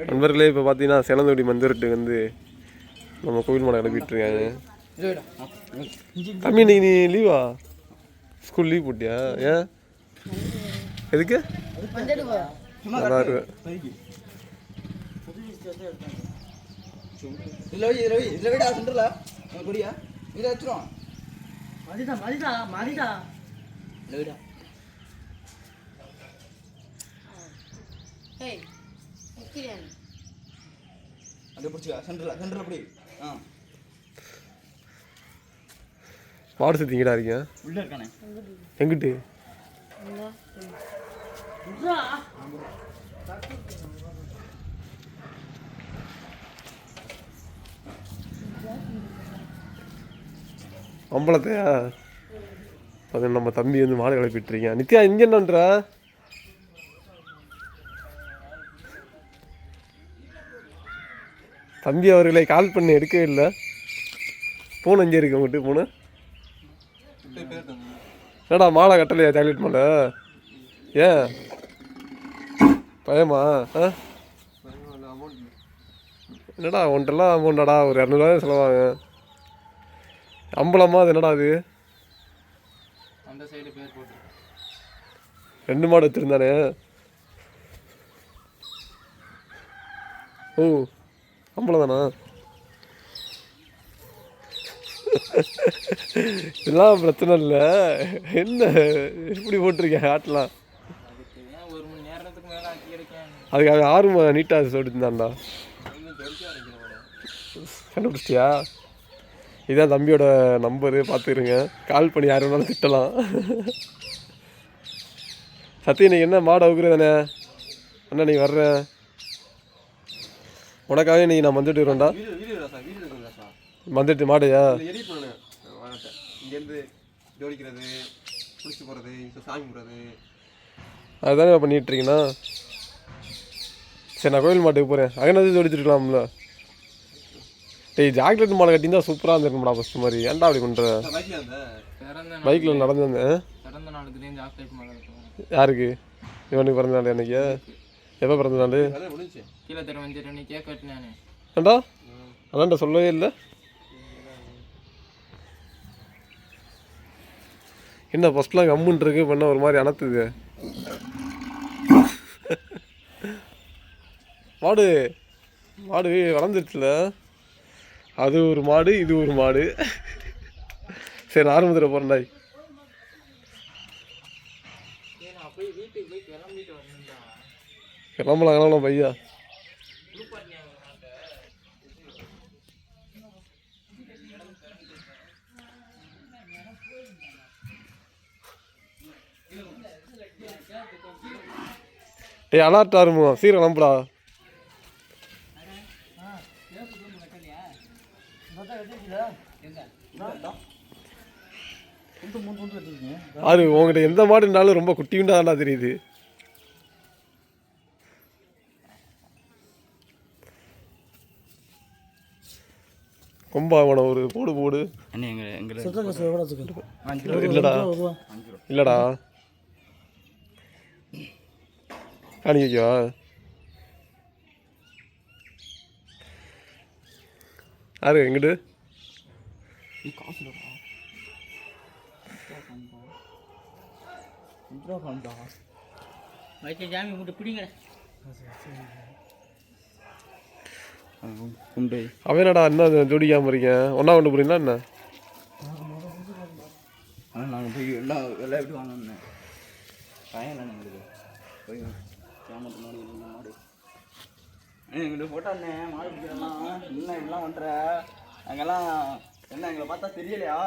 நண்பர்களே இப்போ பார்த்தீங்கன்னா சேலந்தோடி மந்திரட்டு வந்து நம்ம கோவில் மலை கிளப்பிட்டு இருக்காங்க தம்பி இன்னைக்கு நீ லீவா ஸ்கூல் லீவ் போட்டியா? ஏன்? எதுக்கு? நல்லா இருக்கு. வை இதுல வை இதுல விடா சென்டர்ல கொடியா இதுல வச்சிரும் மதிதா மதிதா மதிதா இதுல விடா ஏய் நிக்கிறேன் அப்படியே பிடிச்சிக்க சென்டர்ல சென்டர்ல பிடி. ஆ. மாடு சுத்திங்கடா இருக்கீங்க? உள்ள இருக்கானே. எங்கிட்டு? அம்பலத்தையா? அது நம்ம தம்பி வந்து மாடு கிளப்பிட்டு இருக்கீங்க. நித்யா இங்க என்னன்ற? தம்பி அவர்களை கால் பண்ணி எடுக்கவே இல்லை. ஃபோன் அங்கே இருக்கு உங்கள்கிட்ட ஃபோனு என்னடா மாலை கட்டலையா சாக்லேட் மாலை? ஏன்? பயமா? ஆ? என்னடா உன்ட்டெல்லாம் அமௌண்ட்டாடா ஒரு இரநூறுவா செலவாங்க. அம்பலமா அது என்னடா அது? அந்த சைடு பேர் போட்டு. ரெண்டு மாடு வச்சுருந்தானே? ஓ. அவ்வளோதானா இதெல்லாம் பிரச்சனை இல்லை. என்ன இப்படி போட்டிருக்கேன் ஆட்டெலாம்? அதுக்காக ஆர்வம் நீட்டாக சொல்லிட்டுருந்தான்டா. கண்டுபிடிச்சிட்டியா? இதான் தம்பியோட நம்பரு பார்த்துருங்க கால் பண்ணி யார் வேணாலும் திட்டலாம். சத்தி நீ என்ன மாடு அவுக்குற தானே அண்ணா நீ வர்ற? உனக்காக நீ நான் வந்துட்டு சார் வந்துட்டு மாடையா? அதுதானே பண்ணிட்டு இருக்கீங்கன்னா? சரி நான் கோயில் மாட்டுக்கு போகிறேன் அங்கனது ஜோடிச்சிருக்கலாம்ல டேய் ஜாக்லேட் மாலை கட்டியிருந்தா சூப்பராக இருந்திருக்கும்டா ஃபஸ்ட்டு மாதிரி. ஏன்டா அப்படி பண்ணுற பைக்கில் நடந்து வந்தேன். சாக்லேட் யாருக்கு? இவனுக்கு பிறந்த நாள் அன்னைக்கு? எப்போ பிறந்த நாள்? கீழே தர கேக் வெட்டினானே ஏண்டா? அதான்டா சொல்லவே இல்லை. என்ன ஃபஸ்ட்லாம் கம்முன்னு இருக்கு பண்ண ஒரு மாதிரி அனத்துது மாடு மாடு வளர்ந்துருச்சுல. அது ஒரு மாடு இது ஒரு மாடு. சரி நான் ஆரம்பத்தில் போகிறேன்டாய் போய் வீட்டுக்கு போய் கிளம்பிட்டு வரேன் கிளம்பலாம் கிளம்பலாம் பையா? டேய் அலார்ட் ஆருமோ சீக்கிரம் கிளம்புடா. அது உங்ககிட்ட எந்த மாடு இருந்தாலும் ரொம்ப குட்டியுண்டா தான்டா தெரியுது. கொம்பாவன ஒரு போடு போடு. காசு இல்லடா. இல்லடா. காணிக்கைவா யாரு எங்கிட்டு? வைக்க ஜாமி மூட்டை பிடிங்க குண்டை. அவன் என்னடா என்ன ஜோடிக்காம இருக்கேன் ஒன்றா கொண்டு போறீங்களா என்ன? ஆனால் நாங்கள் போய் எல்லாம் வாங்கணும் பையன் இல்லை எங்களுக்கு போய் கேமத்து மாடு மாடு. எங்களுக்கு போட்டாண்ணே மாடு பிடிக்கிறலாம் என்ன இப்படிலாம் பண்ணுற அங்கெல்லாம் என்ன எங்களை பார்த்தா தெரியலையா?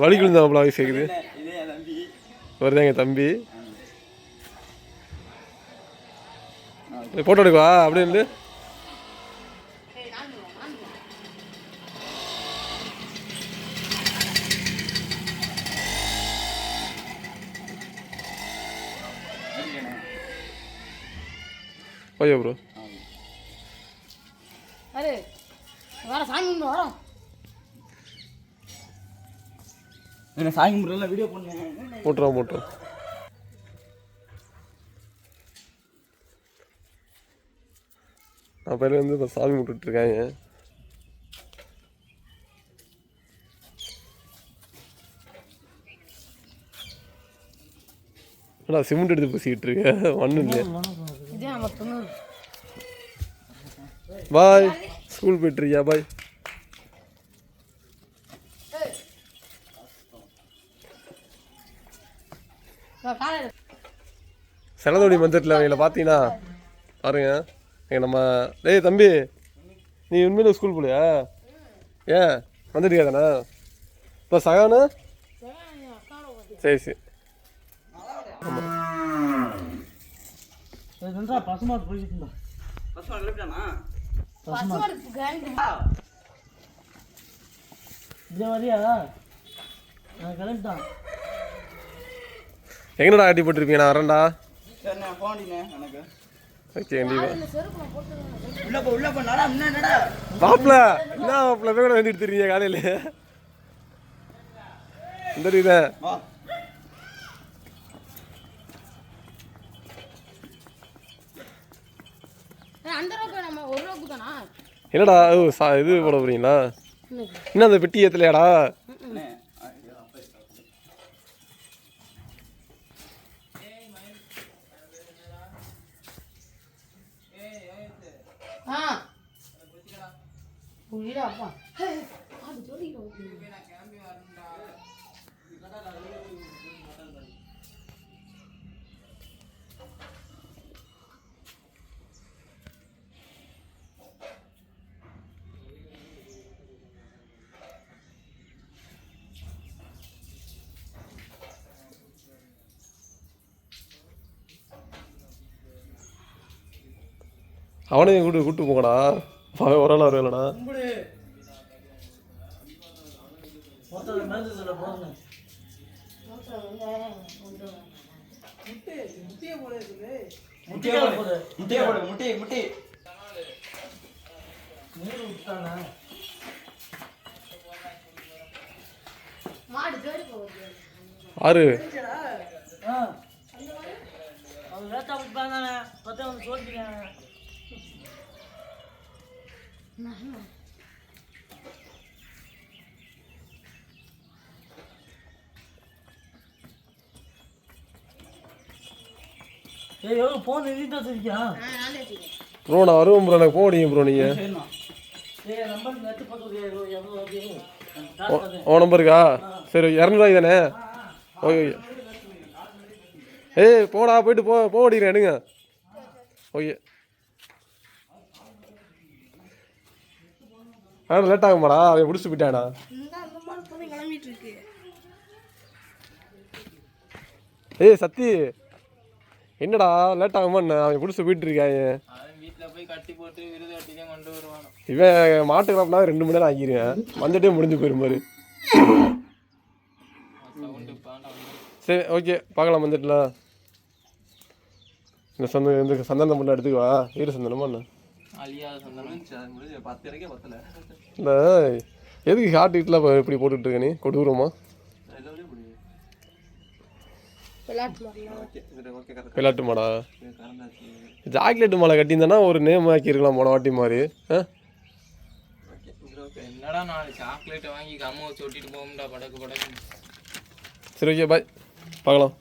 வலிக்கு வாங்கி சேர்க்குது. இதே என் வருதா எங்கள் தம்பி. போட்டோ எடுக்கவா? அப்படியே இருந்து ஏய் நான் நான் ஓய்யா ப்ரோ அரே வர சாமி கும்பிட்டு வரோம். என்ன சாமி கும்பிட்றதுல வீடியோ பண்ணேன் போட்டுருவோம் போட்டுருவோம் அப்போல வந்து இப்போ சாமி கும்பிட்டுட்டு இருக்காங்க என்னடா சிமெண்ட் எடுத்து பூசிக்கிட்டு இருக்க ஒன்றும் இல்லையா பாய் ஸ்கூல் போயிட்டுருக்கியா பாய்? செலதோடி மந்திரத்தில் அவங்கள பார்த்தீங்கன்னா பாருங்க. எங்க நம்ம டேய் தம்பி நீ உண்மையில ஸ்கூல் போலியா? ஏன்? வந்துட்டியா தானே இப்போ சகானு சரி சரி. ரெண்டா பசுமாடு போய்கிட்டு இருந்தா. பசுமாடு நான் கிளம்பிட்டான். எங்கடா அடி போட்டிருப்பீங்க? நான் வரேன்டா. எனக்கு? ஓகே கண்டிப்பா மாப்பிள என்ன மாப்பிள போய் கூட வந்துட்டு தெரியுங்க காலையில். இந்த இதை வா. அந்த ரூபாய்க்கு நம்ம ஒரு ரூபாய்க்கு தானா என்னடா ஓ, சா இது போட போறீங்களா? என்ன அந்த பெட்டி ஏத்தலையாடா? புரியல அப்பா அது சொல்லிக்கிறோம் அவனையும் கூட்டு கூட்டு போங்கடா அவன் ஒரு ஆள் வருவேலடா முட்டையை போடு முட்டையை போடு முட்டை ஆறு ஆ அவன் லேட்டா விட்டாங்க பார்த்தா வந்து சோதிக்கிறாங்க ப்ரோ நான் வருவேன் ப்ரோ எனக்கு போக முடியும் ப்ரோ நீங்கள் உன் நம்பருக்கா சரி இரநூறுவாய் தானே? Okay okay. ஏய் போடா போயிட்டு போ போக முடியுறேன் எடுங்க. ஓகே. ஆ லேட் ஆகுமாடா? அவன் முடிச்சு போயிட்டானா ஏய் சத்தி என்னடா லேட் ஆகுமா என்ன? அவன் பிடிச்சி போயிட்டு இருக்காங்க அவன் வீட்டில் போய் கட்டி போட்டு விருது கட்டி தான் கொண்டு வருவானோ? இவன் மாட்டு கிளப்பினா ரெண்டு மணி நேரம் ஆக்கிடுவேன் வந்துட்டே முடிஞ்சு போயிரும் பாரு. சவுண்டு பாண்டா வந்து. சரி ஓகே பார்க்கலாம் வந்துட்டுலாம். இந்த சொந்த இந்த சந்தனம் மட்டும் எடுத்துக்குவா ஈர சந்தனமா என்ன? எதுக்கு ஹார்ட் ஹீட்டில் இப்படி போட்டுட்டு இருக்க நீ? கொடூரமா? விளையாட்டு மாடு சாக்லேட் மாலை கட்டியிருந்தேன்னா ஒரு நேம் ஆக்கியிருக்கலாம் போன வாட்டி மாதிரி ஆ? என்னடா நாலு சாக்லேட்டை வாங்கி கம்ம வச்சு ஒட்டிட்டு போகும்டா படக்கு படக்கு சரி ஓகே பாய் பார்க்கலாம்.